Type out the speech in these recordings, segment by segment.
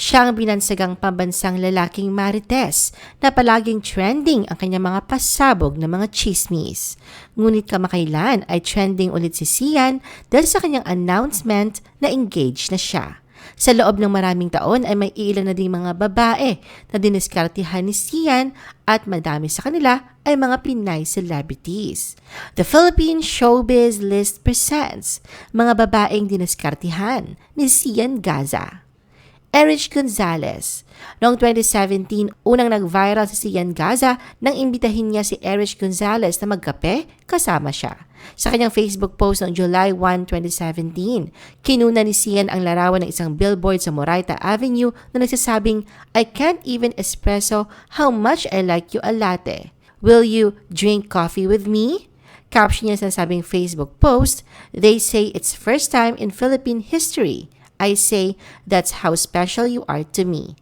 Siya ang binansagang pambansang lalaking marites na palaging trending ang kanyang mga pasabog na mga chismis. Ngunit kamakailan ay trending ulit si Sian dahil sa kanyang announcement na engaged na siya. Sa loob ng maraming taon ay may ilan na ding mga babae na diniskartihan ni Sian at madami sa kanila ay mga Pinay celebrities. The Philippine Showbiz List presents mga babaeng diniskartihan ni Sian Gaza. Erich Gonzalez. Noong 2017, unang nag-viral si Sian Gaza nang imbitahin niya si Erich Gonzalez na magkape kasama siya. Sa kanyang Facebook post noong July 1, 2017, kinuna ni Sian ang larawan ng isang billboard sa Moraita Avenue na nagsasabing, I can't even espresso how much I like you a latte. Will you drink coffee with me? Caption niya sa sabing Facebook post, They say it's first time in Philippine history I say, that's how special you are to me.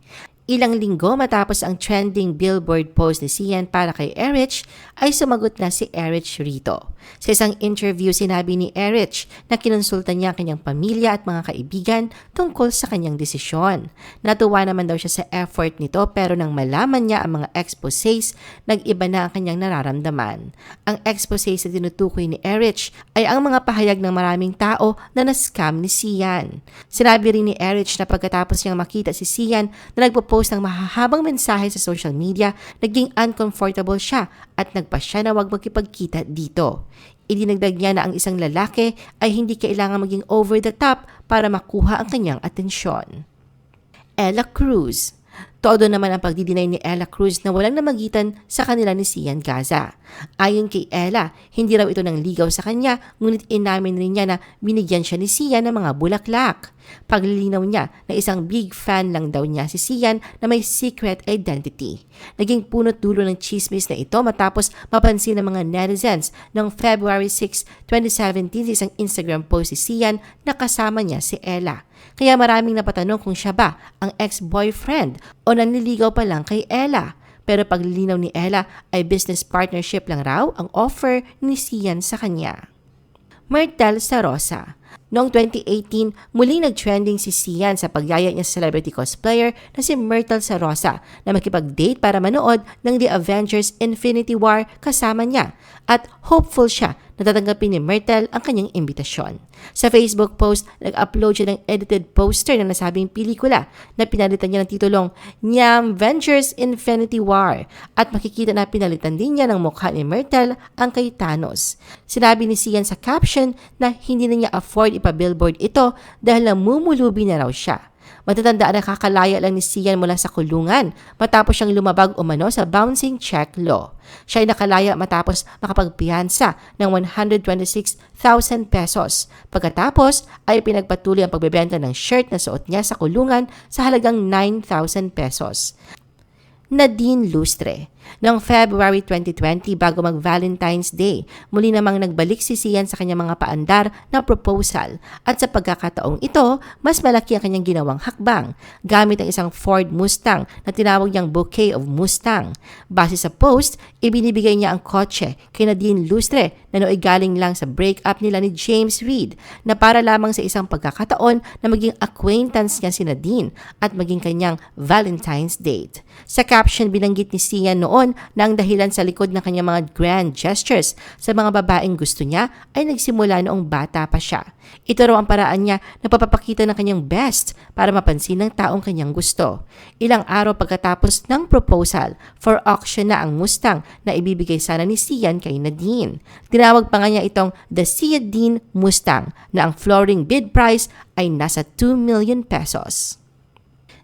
Ilang linggo matapos ang trending billboard post ni Sian para kay Erich, ay sumagot na si Erich rito. Sa isang interview, sinabi ni Erich na kinonsulta niya ang kanyang pamilya at mga kaibigan tungkol sa kanyang desisyon. Natuwa naman daw siya sa effort nito pero nang malaman niya ang mga exposés, nag-iba na ang kanyang nararamdaman. Ang expose sa tinutukoy ni Erich ay ang mga pahayag ng maraming tao na na-scam ni Sian. Sinabi rin ni Erich na pagkatapos niyang makita si Sian na nagpo nag-post ng mahahabang mensahe sa social media, naging uncomfortable siya at nagpa siya na huwag magkipagkita dito. Idinagdag niya na ang isang lalaki ay hindi kailangan maging over the top para makuha ang kanyang atensyon. Ella Cruz Todo naman ang pagdidinay ni Ella Cruz na walang namagitan sa kanila ni Sian Gaza. Ayon kay Ella, hindi raw ito nang ligaw sa kanya, ngunit inamin rin niya na binigyan siya ni Sian ng mga bulaklak. Paglilinaw niya na isang big fan lang daw niya si Sian na may secret identity. Naging punot dulo ng chismis na ito matapos mapansin ng mga netizens noong February 6, 2017 sa isang Instagram post si Sian na kasama niya si Ella. Kaya maraming napatanong kung siya ba ang ex-boyfriend o nanliligaw pa lang kay Ella. Pero paglilinaw ni Ella ay business partnership lang raw ang offer ni Sian sa kanya. Myrtle Sarosa Noong 2018, muli nag-trending si Sian sa pagyaya niya sa celebrity cosplayer na si Myrtle Sarosa na makipag-date para manood ng The Avengers Infinity War kasama niya at hopeful siya na tatanggapin ni Myrtle ang kanyang imbitasyon. Sa Facebook post, nag-upload siya ng edited poster na nasabing pelikula na pinalitan niya ng titulong Nyam Avengers Infinity War at makikita na pinalitan din niya ng mukha ni Myrtle ang kay Thanos. Sinabi ni Sian sa caption na hindi na niya afford ipabillboard ito dahil namumulubi na raw siya. Matatandaan na kakalaya lang ni Sian mula sa kulungan matapos siyang lumabag umano sa bouncing check law. Siya ay nakalaya matapos makapagpiyansa ng 126,000 pesos. Pagkatapos ay pinagpatuloy ang pagbebenta ng shirt na suot niya sa kulungan sa halagang 9,000 pesos. Nadine Lustre. Noong February 2020 bago mag-Valentine's Day, muli namang nagbalik si Sian sa kanyang mga paandar na proposal at sa pagkakataong ito, mas malaki ang kanyang ginawang hakbang gamit ang isang Ford Mustang na tinawag niyang Bouquet of Mustang. Base sa post, ibinibigay niya ang kotse kay Nadine Lustre na nooy galing lang sa breakup nila ni James Reid na para lamang sa isang pagkakataon na maging acquaintance niya si Nadine at maging kanyang Valentine's date. Sa caption binanggit ni Sian noon na ang dahilan sa likod ng kanyang mga grand gestures sa mga babaeng gusto niya ay nagsimula noong bata pa siya. Ito raw ang paraan niya na papapakita ng kanyang best para mapansin ng taong kanyang gusto. Ilang araw pagkatapos ng proposal, for auction na ang Mustang na ibibigay sana ni Sian kay Nadine. Tinawag pa nga niya itong The Sia Dean Mustang na ang flooring bid price ay nasa 2 million pesos.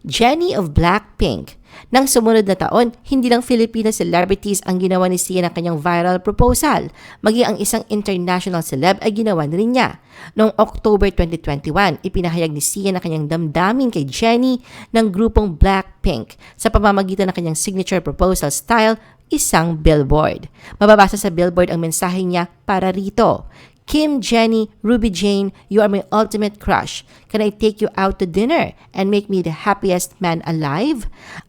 Jenny of Blackpink. Nang sumunod na taon, hindi lang Filipino celebrities ang ginawa ni Sia ng kanyang viral proposal, maging ang isang international celeb ay ginawa na rin niya. Noong October 2021, ipinahayag ni Sia na kanyang damdamin kay Jenny ng grupong Blackpink sa pamamagitan ng kanyang signature proposal style, isang billboard. Mababasa sa billboard ang mensahe niya para rito. Kim, Jenny, Ruby Jane, you are my ultimate crush. Can I take you out to dinner and make me the happiest man alive?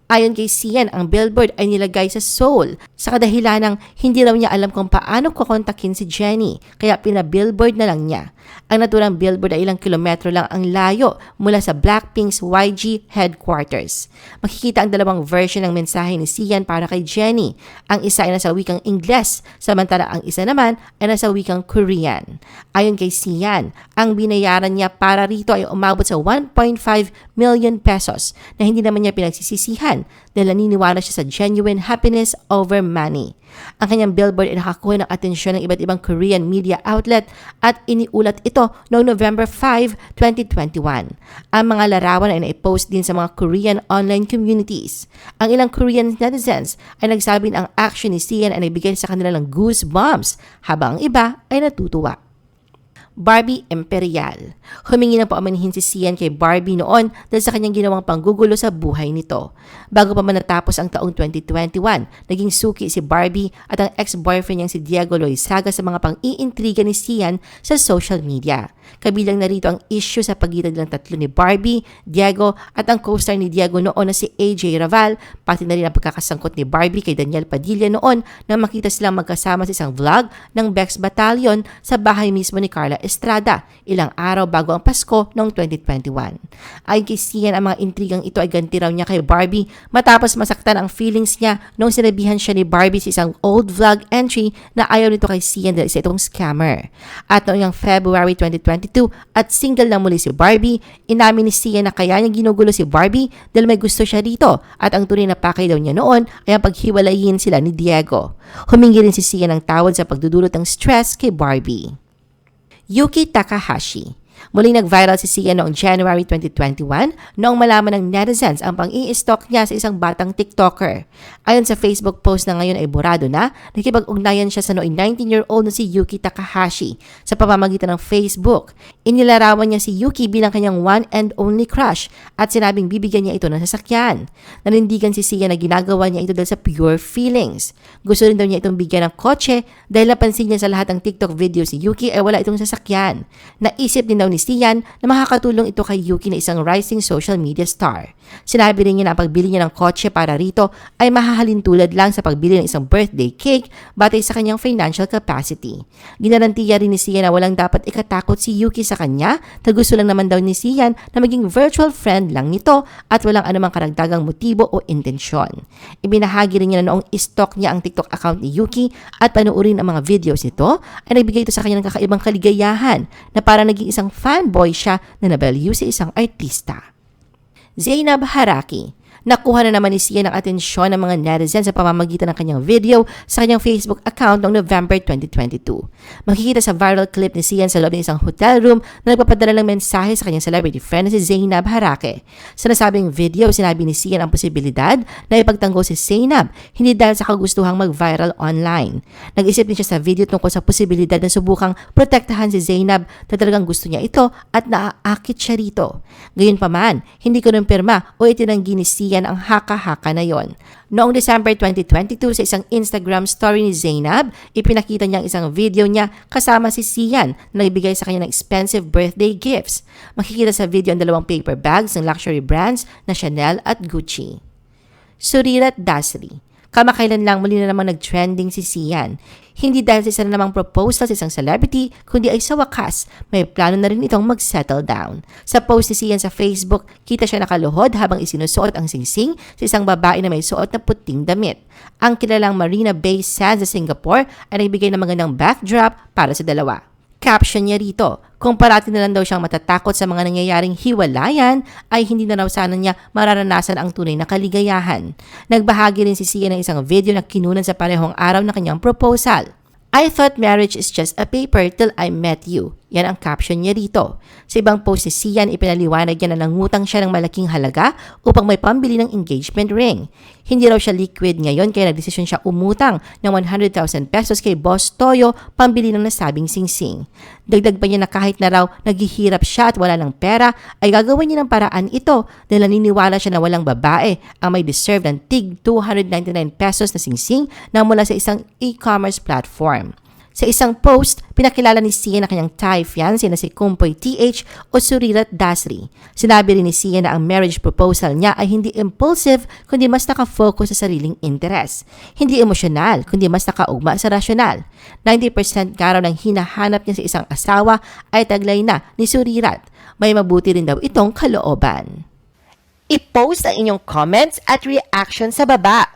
Ayon kay Sian, ang billboard ay nilagay sa Seoul sa kadahilan ng hindi raw niya alam kung paano kukontakin si Jenny, kaya pina-billboard na lang niya. Ang naturang billboard ay ilang kilometro lang ang layo mula sa Blackpink's YG headquarters. Makikita ang dalawang version ng mensahe ni Sian para kay Jenny. Ang isa ay nasa wikang Ingles, samantala ang isa naman ay nasa wikang Korean. Ayon kay Sian, ang binayaran niya para rito ay umabot sa 1.5 million pesos na hindi naman niya pinagsisisihan dahil naniniwala siya sa genuine happiness over money. Ang kanyang billboard ay nakakuha ng atensyon ng iba't ibang Korean media outlet at iniulat ito noong November 5, 2021. Ang mga larawan ay naipost din sa mga Korean online communities. Ang ilang Korean netizens ay nagsabi na ang action ni Sian ay nagbigay sa kanila ng goosebumps habang ang iba ay natutuwa. Barbie Imperial. Humingi ng paumanhin si Sian kay Barbie noon dahil sa kanyang ginawang panggugulo sa buhay nito. Bago pa man natapos ang taong 2021, naging suki si Barbie at ang ex-boyfriend niyang si Diego Loizaga sa mga pang-iintriga ni Sian sa social media. Kabilang na rito ang issue sa pagitan ng tatlo ni Barbie, Diego at ang co-star ni Diego noon na si AJ Raval, pati na rin ang pagkakasangkot ni Barbie kay Daniel Padilla noon na makita silang magkasama sa isang vlog ng Bex Battalion sa bahay mismo ni Carla Estrada ilang araw bago ang Pasko noong 2021. Ayon kay Sian, ang mga intrigang ito ay ganti raw niya kay Barbie matapos masaktan ang feelings niya nung sinabihan siya ni Barbie sa isang old vlog entry na ayaw nito kay Sian dahil isa itong scammer. At noong February 2022 at single na muli si Barbie, inamin ni Sian na kaya niya ginugulo si Barbie dahil may gusto siya rito at ang tunay na pakay daw niya noon ay ang paghiwalayin sila ni Diego. Humingi rin si Sian ng tawad sa pagdudulot ng stress kay Barbie. Yuki Takahashi. Muling nag-viral si Sia noong January 2021 noong malaman ng netizens ang pang-i-stalk niya sa isang batang TikToker. Ayon sa Facebook post na ngayon ay burado na, nakipag-ugnayan siya sa noong 19-year-old na si Yuki Takahashi sa pamamagitan ng Facebook. Inilarawan niya si Yuki bilang kanyang one and only crush at sinabing bibigyan niya ito ng sasakyan. Nanindigan si Sia na ginagawa niya ito dahil sa pure feelings. Gusto rin daw niya itong bigyan ng kotse dahil napansin niya sa lahat ng TikTok video si Yuki ay wala itong sasakyan. Naisip din daw ni Sian na makakatulong ito kay Yuki na isang rising social media star. Sinabi rin niya na ang pagbili niya ng kotse para rito ay mahahalin tulad lang sa pagbili ng isang birthday cake batay sa kanyang financial capacity. Ginarantiya rin ni Sian na walang dapat ikatakot si Yuki sa kanya na gusto lang naman daw ni Sian na maging virtual friend lang nito at walang anumang karagdagang motibo o intensyon. Ibinahagi rin niya na noong istok niya ang TikTok account ni Yuki at panuorin ang mga videos nito ay nagbigay ito sa kanya ng kakaibang kaligayahan na para naging isang fanboy siya na nabaliw sa isang artista. Zainab Haraki Nakuha na naman ni Sia ng atensyon ng mga netizens sa pamamagitan ng kanyang video sa kanyang Facebook account noong November 2022. Makikita sa viral clip ni Sian sa loob ng isang hotel room na nagpapadala ng mensahe sa kanyang celebrity friend na si Zainab Harake. Sa nasabing video, sinabi ni Sian ang posibilidad na ipagtanggol si Zainab hindi dahil sa kagustuhang mag-viral online. Nag-isip din siya sa video tungkol sa posibilidad na subukang protektahan si Zainab na talagang gusto niya ito at naaakit siya rito. Gayunpaman, hindi ko pirma o itinanggi ni Sian yan ang haka-haka na yon. Noong December 2022 sa isang Instagram story ni Zainab, ipinakita niya ang isang video niya kasama si Sian na nagbigay sa kanya ng expensive birthday gifts. Makikita sa video ang dalawang paper bags ng luxury brands na Chanel at Gucci. Surirat Dasri Kamakailan lang muli na namang nag-trending si Sian. Hindi dahil sa isa na namang proposal sa isang celebrity, kundi ay sa wakas, may plano na rin itong mag-settle down. Sa post ni Sian sa Facebook, kita siya nakaluhod habang isinusuot ang singsing sa isang babae na may suot na puting damit. Ang kilalang Marina Bay Sands sa Singapore ay nagbigay ng magandang backdrop para sa dalawa. Caption niya rito, kung parati na lang daw siyang matatakot sa mga nangyayaring hiwalayan, ay hindi na raw sana niya mararanasan ang tunay na kaligayahan. Nagbahagi rin si Sia ng isang video na kinunan sa parehong araw na kanyang proposal. I thought marriage is just a paper till I met you. Yan ang caption niya rito. Sa ibang post si Sian, ipinaliwanag niya na nangutang siya ng malaking halaga upang may pambili ng engagement ring. Hindi raw siya liquid ngayon kaya nagdesisyon siya umutang ng 100,000 pesos kay Boss Toyo pambili ng nasabing singsing. Dagdag pa niya na kahit na raw naghihirap siya at wala ng pera, ay gagawin niya ng paraan ito dahil naniniwala siya na walang babae ang may deserve ng tig 299 pesos na singsing na mula sa isang e-commerce platform. Sa isang post, pinakilala ni Sian na kanyang Thai fiancé na si Kumpoy TH o Surirat Dasri. Sinabi rin ni Sian na ang marriage proposal niya ay hindi impulsive kundi mas nakafocus sa sariling interes. Hindi emosyonal kundi mas nakaugma sa rasyonal. 90% nga raw ng hinahanap niya sa isang asawa ay taglay na ni Surirat. May mabuti rin daw itong kalooban. I-post ang inyong comments at reaction sa baba.